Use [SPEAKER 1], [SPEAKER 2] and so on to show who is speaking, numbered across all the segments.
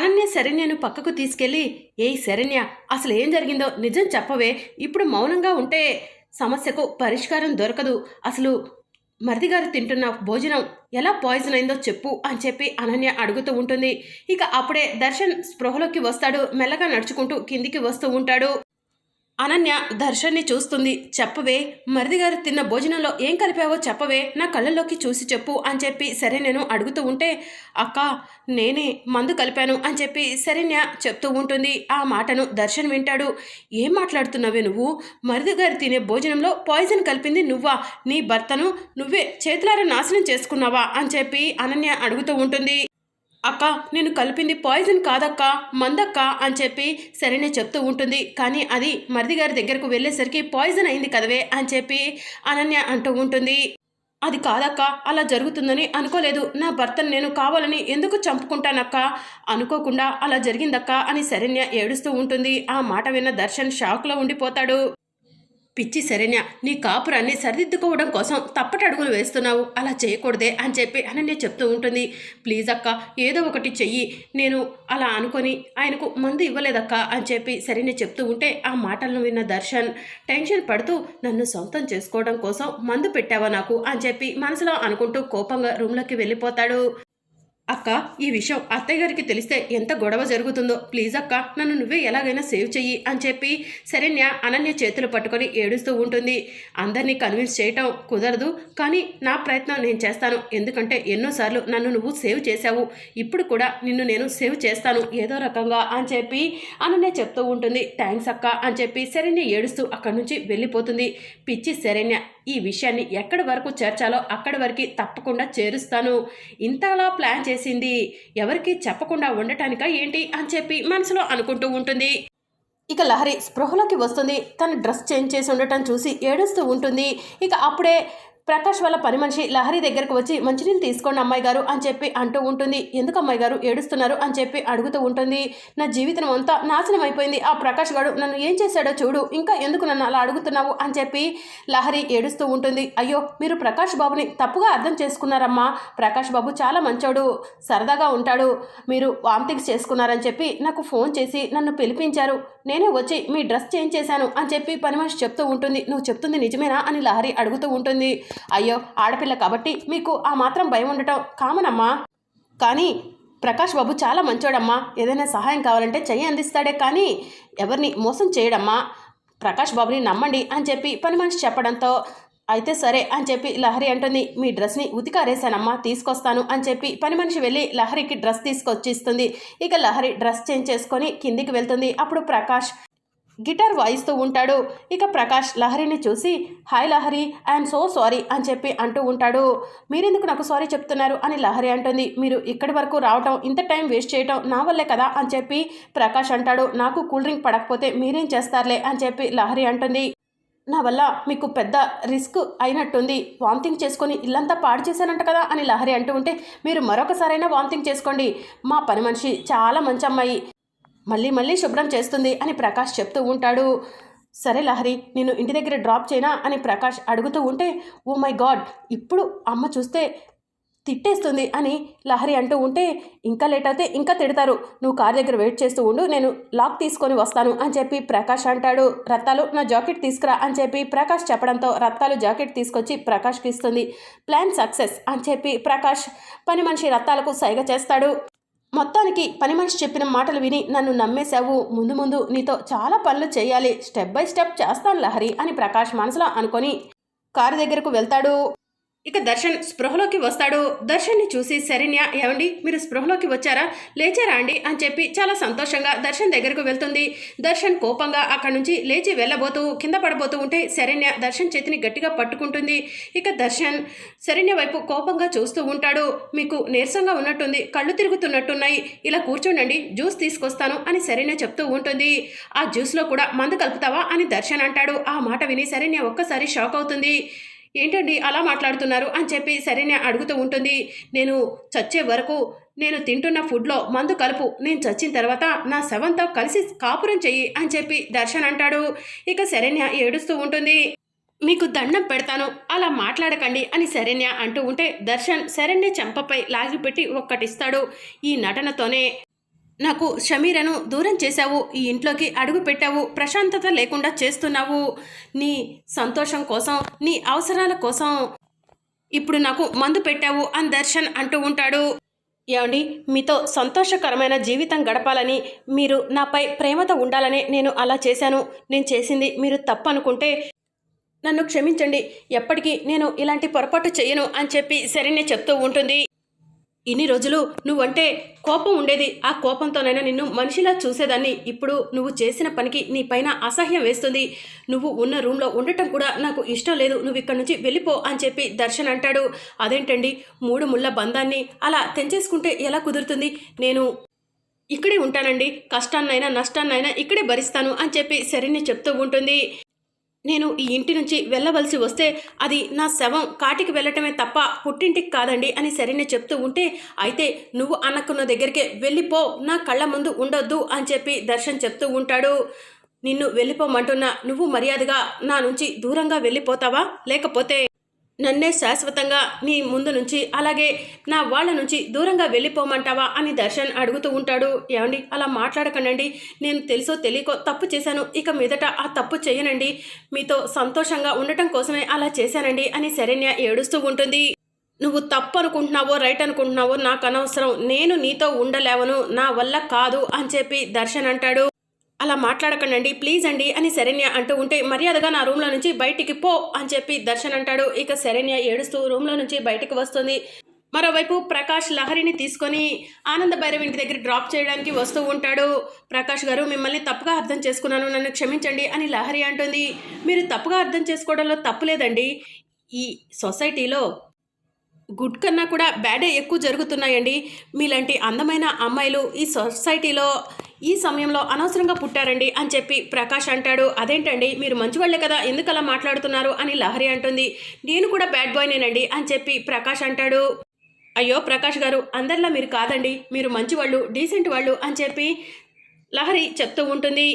[SPEAKER 1] అనన్య శరణ్యను పక్కకు తీసుకెళ్ళి ఏయ్ శరణ్య అసలు ఏం జరిగిందో నిజం చెప్పవే. ఇప్పుడు మౌనంగా ఉంటే సమస్యకు పరిష్కారం దొరకదు. అసలు మరిది గారు తింటున్న భోజనం ఎలా పాయిజన్ అయిందో చెప్పు అని చెప్పి అనన్య అడుగుతూ ఉంటుంది. ఇక అప్పుడే దర్శన్ స్పృహలోకి వస్తాడు. మెల్లగా నడుచుకుంటూ కిందికి వస్తూ ఉంటాడు. అనన్య దర్శన్ని చూస్తుంది. చెప్పవే మరిది గారు తిన్న భోజనంలో ఏం కలిపావో చెప్పవే నా కళ్ళల్లోకి చూసి చెప్పు అని చెప్పి సరే నేను అడుగుతూ ఉంటే అక్క నేనే మందు కలిపాను అని చెప్పి శరణ్య చెప్తూ ఉంటుంది. ఆ మాటను దర్శన్ వింటాడు. ఏం మాట్లాడుతున్నావే నువ్వు? మరిది గారు తినే భోజనంలో పాయిజన్ కలిపింది నువ్వా? నీ భర్తను నువ్వే చేతులారా నాశనం చేసుకున్నావా? అని చెప్పి అనన్య అడుగుతూ ఉంటుంది. అక్క నేను కలిపింది పాయిజన్ కాదక్క మందక్క అని చెప్పి సరేనే చెప్తూ ఉంటుంది. కానీ అది మరిది గారి దగ్గరకు వెళ్ళేసరికి పాయిజన్ అయింది కదవే అని చెప్పి అనన్య అంటూ ఉంటుంది. అది కాదక్క అలా జరుగుతుందని అనుకోలేదు. నా భర్తను నేను కావాలని ఎందుకు చంపుకుంటానక్క? అనుకోకుండా అలా జరిగిందక్క అని శరణ్య ఏడుస్తూ ఉంటుంది. ఆ మాట విన్న దర్శన్ షాక్లో ఉండిపోతాడు. పిచ్చి శరణ్య నీ కాపురాన్ని సరిదిద్దుకోవడం కోసం తప్పటడుగులు వేస్తున్నావు. అలా చేయకూడదే అని చెప్పి అనన్య చెప్తూ ఉంటుంది. ప్లీజ్ అక్క ఏదో ఒకటి చెయ్యి. నేను అలా అనుకొని ఆయనకు మందు ఇవ్వలేదక్క అని చెప్పి సరైన చెప్తూ ఉంటే ఆ మాటలను విన్న దర్శన్ టెన్షన్ పడుతూ నన్ను సొంతం చేసుకోవడం కోసం మందు పెట్టావా నాకు అని చెప్పి మనసులో అనుకుంటూ కోపంగా రూమ్లోకి వెళ్ళిపోతాడు. అక్క ఈ విషయం అత్తయ్య గారికి తెలిస్తే ఎంత గొడవ జరుగుతుందో. ప్లీజ్ అక్క నన్ను నువ్వే ఎలాగైనా సేవ్ చెయ్యి అని చెప్పి శరణ్య అనన్య చేతులు పట్టుకొని ఏడుస్తూ ఉంటుంది. అందరినీ కన్విన్స్ చేయటం కుదరదు కానీ నా ప్రయత్నం నేను చేస్తాను. ఎందుకంటే ఎన్నోసార్లు నన్ను నువ్వు సేవ్ చేశావు. ఇప్పుడు కూడా నిన్ను నేను సేవ్ చేస్తాను ఏదో రకంగా అని చెప్పి అనన్య చెప్తూ ఉంటుంది. థ్యాంక్స్ అక్క అని చెప్పి శరణ్య ఏడుస్తూ అక్కడి నుంచి వెళ్ళిపోతుంది. పిచ్చి శరణ్య ఈ విషయాన్ని ఎక్కడి వరకు చేర్చాలో అక్కడి వరకు తప్పకుండా చేరుస్తాను. ఇంతలా ప్లాన్ చేసింది. ఎవరికి చెప్పకుండా ఉండటానికా ఏంటి అని చెప్పి మనసులో అనుకుంటూ ఉంటుంది. ఇక లహరి స్పృహలోకి వస్తుంది. తన డ్రెస్ చేంజ్ చేసి ఉండటం చూసి ఏడుస్తూ ఉంటుంది. ఇక అప్పుడే ప్రకాష్ వాళ్ళ పని మనిషి లహరి దగ్గరకు వచ్చి మంచినీళ్ళు తీసుకోండి అమ్మాయి గారు అని చెప్పి అంటూ ఉంటుంది. ఎందుకు అమ్మాయి గారు ఏడుస్తున్నారు? అని చెప్పి అడుగుతూ ఉంటుంది. నా జీవితం అంతా నాశనం అయిపోయింది. ఆ ప్రకాష్ గారు నన్ను ఏం చేశాడో చూడు. ఇంకా ఎందుకు నన్ను అలా అడుగుతున్నావు? అని చెప్పి లహరి ఏడుస్తూ ఉంటుంది. అయ్యో మీరు ప్రకాష్ బాబుని తప్పుగా అర్థం చేసుకున్నారమ్మా. ప్రకాష్ బాబు చాలా మంచోడు. సరదాగా ఉంటాడు. మీరు వామిటింగ్స్ చేసుకున్నారని చెప్పి నాకు ఫోన్ చేసి నన్ను పిలిపించారు. నేనే వచ్చి మీ డ్రెస్ చేంజ్ చేశాను అని చెప్పి పని మనిషి చెప్తూ ఉంటుంది. నువ్వు చెప్తుంది నిజమేనా అని లహరి అడుగుతూ ఉంటుంది. అయ్యో ఆడపిల్ల కాబట్టి మీకు ఆ మాత్రం భయం ఉండటం కామన్ అమ్మా కానీ ప్రకాష్ బాబు చాలా మంచోడమ్మా. ఏదైనా సహాయం కావాలంటే చెయ్యి అందిస్తాడే కానీ ఎవరిని మోసం చేయడమ్మా. ప్రకాష్ బాబుని నమ్మండి అని చెప్పి పని మనిషి చెప్పడంతో అయితే సరే అని చెప్పి లహరి అంటుంది మీ డ్రెస్ని ఉతికారేశానమ్మా తీసుకొస్తాను అని చెప్పి పని మనిషి వెళ్ళి లహరికి డ్రెస్ తీసుకొచ్చిస్తుంది. ఇక లహరి డ్రెస్ చేంజ్ చేసుకొని కిందికి వెళ్తుంది. అప్పుడు ప్రకాష్ గిటార్ వాయిస్తూ ఉంటాడు. ఇక ప్రకాష్ లహరిని చూసి hi Lahari I'm so sorry అని చెప్పి అంటూ ఉంటాడు. మీరెందుకు నాకు సారీ చెప్తున్నారు? అని లహరి అంటుంది. మీరు ఇక్కడి వరకు రావటం ఇంత టైం వేస్ట్ చేయటం నా వల్లే కదా అని చెప్పి ప్రకాష్ అంటాడు. నాకు కూల్ డ్రింక్ పడకపోతే మీరేం చేస్తారులే అని చెప్పి లహరి అంటుంది. నా వల్ల మీకు పెద్ద రిస్క్ అయినట్టుంది. వామిటింగ్ చేసుకొని ఇల్లంతా పాడు చేశానంట కదా అని లహరి అంటూ ఉంటే మీరు మరొకసారైనా వామిటింగ్ చేసుకోండి. మా పని మనిషి చాలా మంచి అమ్మాయి. మళ్ళీ మళ్ళీ శుభ్రం చేస్తుంది అని ప్రకాష్ చెప్తూ ఉంటాడు. సరే లహరి నేను ఇంటి దగ్గర డ్రాప్ చేయనా అని ప్రకాష్ అడుగుతూ ఉంటే ఓ మై గాడ్ ఇప్పుడు అమ్మ చూస్తే తిట్టేస్తుంది అని లహరి అంటూ ఉంటే ఇంకా లేట్ అయితే ఇంకా తిడతారు. నువ్వు కార్ దగ్గర వెయిట్ చేస్తూ ఉండు నేను లాక్ తీసుకొని వస్తాను అని చెప్పి ప్రకాష్ అంటాడు. రత్తాలు నా జాకెట్ తీసుకురా అని చెప్పి ప్రకాష్ చెప్పడంతో రత్తాలు జాకెట్ తీసుకొచ్చి ప్రకాష్కి ఇస్తుంది. ప్లాన్ సక్సెస్ అని చెప్పి ప్రకాష్ పని మనిషి రత్తాలకు సైగ చేస్తాడు. మొత్తానికి పని మనిషి చెప్పిన మాటలు విని నన్ను నమ్మేశావు. ముందు ముందు నీతో చాలా పనులు చేయాలి. స్టెప్ బై స్టెప్ చేస్తాను లహరి అని ప్రకాష్ మనసులో అనుకొని కారు దగ్గరకు వెళ్తాడు. ఇక దర్శన్ స్పృహలోకి వస్తాడు. దర్శన్ని చూసి శరణ్య ఏమండి? మీరు స్పృహలోకి వచ్చారా? లేచారా అండి? అని చెప్పి చాలా సంతోషంగా దర్శన్ దగ్గరకు వెళ్తుంది. దర్శన్ కోపంగా అక్కడి నుంచి లేచి వెళ్ళబోతూ కింద పడబోతూ ఉంటే శరణ్య దర్శన్ చేతిని గట్టిగా పట్టుకుంటుంది. ఇక దర్శన్ శరణ్య వైపు కోపంగా చూస్తూ ఉంటాడు. మీకు నీరసంగా ఉన్నట్టుంది కళ్ళు తిరుగుతున్నట్టున్నాయి. ఇలా కూర్చోండి జ్యూస్ తీసుకొస్తాను అని శరణ్య చెప్తూ ఉంటుంది. ఆ జ్యూస్లో కూడా మందు కలుపుతావా అని దర్శన్ అంటాడు. ఆ మాట విని శరణ్య ఒక్కసారి షాక్ అవుతుంది. ఏంటండి అలా మాట్లాడుతున్నారు? అని చెప్పి సరేనే అడుగుతూ ఉంటుంది. నేను చచ్చే వరకు నేను తింటున్న ఫుడ్లో మందు కలుపు. నేను చచ్చిన తర్వాత నా శవంతో కలిసి కాపురం చెయ్యి అని చెప్పి దర్శన్ అంటాడు. ఇక శరణ్య ఏడుస్తూ ఉంటుంది. మీకు దండం పెడతాను. అలా మాట్లాడకండి అని శరణ్య అంటూ ఉంటే దర్శన్ శరణ్య చెంపపై లాగిపెట్టి ఒక్కటిస్తాడు ఈ నటనతోనే. నాకు షమీరను దూరం చేశావు ఈ ఇంట్లోకి అడుగు పెట్టావు ప్రశాంతత లేకుండా చేస్తున్నావు. నీ సంతోషం కోసం నీ అవసరాల కోసం ఇప్పుడు నాకు మందు పెట్టావు అని దర్శన్ అంటూ ఉంటాడు. ఏమండి మీతో సంతోషకరమైన జీవితం గడపాలని మీరు నాపై ప్రేమతో ఉండాలని నేను అలా చేశాను. నేను చేసింది మీరు తప్పనుకుంటే నన్ను క్షమించండి. ఎప్పటికీ నేను ఇలాంటి పొరపాటు చెయ్యను అని చెప్పి సరేనే చెప్తూ ఉంటుంది. ఇన్ని రోజులు నువ్వంటే కోపం ఉండేది. ఆ కోపంతోనైనా నిన్ను మనిషిలా చూసేదాన్ని. ఇప్పుడు నువ్వు చేసిన పనికి నీ పైన అసహ్యం వేస్తుంది. నువ్వు ఉన్న రూమ్లో ఉండటం కూడా నాకు ఇష్టం లేదు. నువ్వు ఇక్కడి నుంచి వెళ్ళిపో అని చెప్పి దర్శన్ అంటాడు. అదేంటండి? మూడు ముళ్ళ బంధాన్ని అలా తెంచేసుకుంటే ఎలా కుదురుతుంది? నేను ఇక్కడే ఉంటానండి. కష్టాన్నైనా నష్టాన్నైనా ఇక్కడే భరిస్తాను అని చెప్పి శరీర్ని చెప్తూ ఉంటుంది. నేను ఈ ఇంటి నుంచి వెళ్ళవలసి వస్తే అది నా శవం కాటికి వెళ్ళటమే తప్ప పుట్టింటికి కాదండి అని సరైన చెప్తూ ఉంటే అయితే నువ్వు అన్నకున్న దగ్గరికే వెళ్ళిపో నా కళ్ళ ముందు ఉండొద్దు అని చెప్పి దర్శన్ చెప్తూ ఉంటాడు. నిన్ను వెళ్ళిపోమంటున్నా నువ్వు మర్యాదగా నా నుంచి దూరంగా వెళ్ళిపోతావా? లేకపోతే నన్నే శాశ్వతంగా నీ ముందు నుంచి అలాగే నా వాళ్ళ నుంచి దూరంగా వెళ్ళిపోమంటావా అని దర్శన్ అడుగుతూ ఉంటాడు. ఏమండి అలా మాట్లాడకండి నేను తెలుసో తెలియకో తప్పు చేశాను. ఇక మీదట ఆ తప్పు చేయనండి. మీతో సంతోషంగా ఉండటం కోసమే అలా చేశానండి అని శరణ్య ఏడుస్తూ ఉంటుంది. నువ్వు తప్పు అనుకుంటున్నావో రైట్ అనుకుంటున్నావో నాకు అనవసరం. నేను నీతో ఉండలేవను. నా వల్ల కాదు అని చెప్పి దర్శన్ అంటాడు. అలా మాట్లాడకండి ప్లీజ్ అండి అని శరణ్య అంటూ ఉంటే మర్యాదగా నా రూమ్లో నుంచి బయటికి పో అని చెప్పి దర్శన్ అంటాడు. ఇక శరణ్య ఏడుస్తూ రూమ్లో నుంచి బయటికి వస్తుంది. మరోవైపు ప్రకాష్ లహరిని తీసుకొని ఆనంద భైరవ్ ఇంటి దగ్గర డ్రాప్ చేయడానికి వస్తూ ఉంటాడు. ప్రకాష్ గారు మిమ్మల్ని తప్పుగా అర్థం చేసుకున్నాను నన్ను క్షమించండి అని లహరి అంటుంది. మీరు తప్పుగా అర్థం చేసుకోవడంలో తప్పు లేదండి. ఈ సొసైటీలో గుడ్ కన్నా కూడా బ్యాడే ఎక్కువ జరుగుతున్నాయండి. మీలాంటి అందమైన అమ్మాయిలు ఈ సొసైటీలో ఈ సమయంలో అనవసరంగా పుట్టారండి అని చెప్పి ప్రకాష్ అంటాడు. అదేంటండి? మీరు మంచివాళ్ళే కదా ఎందుకు అలా మాట్లాడుతున్నారు అని లహరి అంటుంది. నేను కూడా బ్యాడ్ బాయ్నేనండి అని చెప్పి ప్రకాష్ అంటాడు. అయ్యో ప్రకాష్ గారు అందరిలా మీరు కాదండి. మీరు మంచివాళ్ళు డీసెంట్ వాళ్ళు అని చెప్పి లహరి చెప్తూ ఉంటుంది.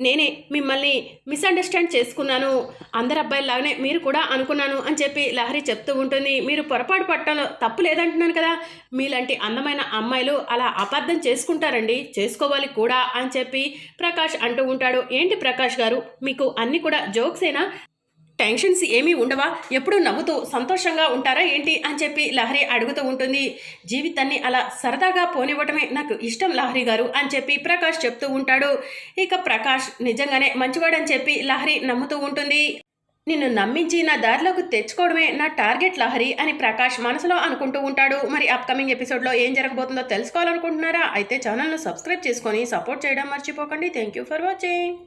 [SPEAKER 1] నేనే మిమ్మల్ని మిస్అండర్స్టాండ్ చేసుకున్నాను. అందరు అబ్బాయిలాగానే మీరు కూడా అనుకున్నాను అని చెప్పి లహరి చెప్తూ ఉంటుంది. మీరు పొరపాటు పట్టడంలో తప్పు లేదంటున్నాను కదా. మీలాంటి అందమైన అమ్మాయిలు అలా అబద్ధం చేసుకుంటారండి. చేసుకోవాలి కూడా అని చెప్పి ప్రకాష్ అంటూ ఉంటాడు. ఏంటి ప్రకాష్ గారు? మీకు అన్నీ కూడా జోక్సేనా? టెన్షన్స్ ఏమీ ఉండవా? ఎప్పుడూ నవ్వుతూ సంతోషంగా ఉంటారా ఏంటి? అని చెప్పి లహరి అడుగుతూ ఉంటుంది. జీవితాన్ని అలా సరదాగా పోనివ్వటమే నాకు ఇష్టం లహరి గారు అని చెప్పి ప్రకాష్ చెప్తూ ఉంటాడు. ఇక ప్రకాష్ నిజంగానే మంచివాడని చెప్పి లహరి నమ్ముతూ ఉంటుంది. నిన్ను నమ్మించి నా దారిలోకి తెచ్చుకోవడమే నా టార్గెట్ లహరి అని ప్రకాష్ మనసులో అనుకుంటూ ఉంటాడు. మరి అప్కమింగ్ ఎపిసోడ్లో ఏం జరగబోతుందో తెలుసుకోవాలనుకుంటున్నారా? అయితే ఛానల్ను సబ్స్క్రైబ్ చేసుకొని సపోర్ట్ చేయడం మర్చిపోకండి. Thank you for watching.